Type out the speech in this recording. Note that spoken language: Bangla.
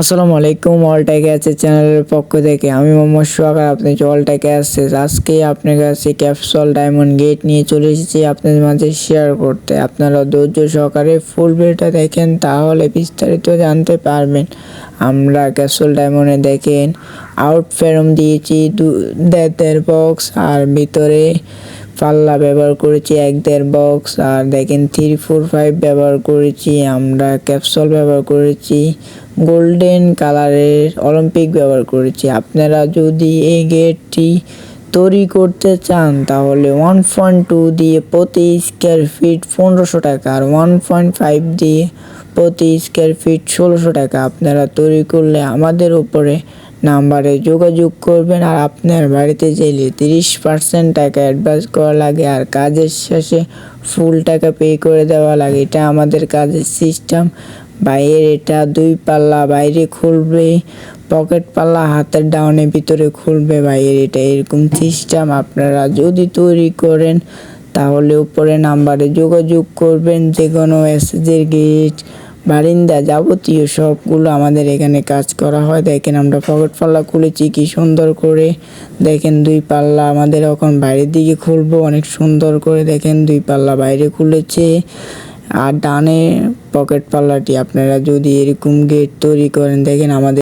আসসালামু আলাইকুম অলটাকে আছে চ্যানেলের পক্ষ থেকে। আমি মোহাম্মদ সোহাগ আর আপনি যে অলটাকে আসছে আজকে আপনার কাছে ক্যাপসুল ডায়মন্ড গেট নিয়ে চলে এসেছি আপনাদের মাঝে শেয়ার করতে। আপনারা ধৈর্য সহকারে ফুল ভিডিওটা দেখেন, তাহলে বিস্তারিত জানতে পারবেন। আমরা ক্যাপসুল ডায়মন্ডে দেখেন আউট ফেরম দিয়েছি, দু দেড় বক্স আর ভিতরে পাল্লা ব্যবহার করেছি, এক দেড় বক্স আর দেখেন থ্রি ফোর ফাইভ ব্যবহার করেছি, আমরা ক্যাপসুল ব্যবহার করেছি গোল্ডেন কালারের অলিম্পিক ব্যবহার করেছি। আপনারা যদি এই গেটটি তৈরি করতে চান, তাহলে ওয়ান পয়েন্ট টু দিয়ে প্রতি স্কোয়ার ফিট পনেরোশো টাকা, আর ওয়ান পয়েন্ট ফাইভ দিয়ে প্রতি স্কোয়ার ফিট ষোলোশো টাকা আপনারা তৈরি করলে আমাদের উপরে নাম্বারে যোগাযোগ করবেন আর আপনার বাড়িতে গেলে তিরিশ পার্সেন্ট টাকা অ্যাডভান্স করা লাগে আর কাজের শেষে ফুল টাকা পে করে দেওয়া লাগে। এটা আমাদের কাজের সিস্টেম। বাইরের এটা দুই পাল্লা বাইরে খুলবে, পকেট পাল্লা হাতের ডাউনের ভিতরে খুলবে বাইরের এটা এরকম সিস্টেম। আপনারা যদি তৈরি করেন তাহলে উপরে নাম্বারে যোগাযোগ করবেন যে কোনো এসএসের গেট বারিন্দা যাবতীয় সবগুলো আমাদের এখানে কাজ করা হয়। দেখেন আমরা পকেট পাল্লা খুলেছি, কি সুন্দর করে। দেখেন দুই পাল্লা আমাদের এখন বাইরের দিকে খুলবো, অনেক সুন্দর করে দেখেন দুই পাল্লা বাইরে খুলেছে। আর ডানে পকেট পাল্লাটি আপনারা যদি এরকম গেট তৈরি করেন, দেখেন আমাদের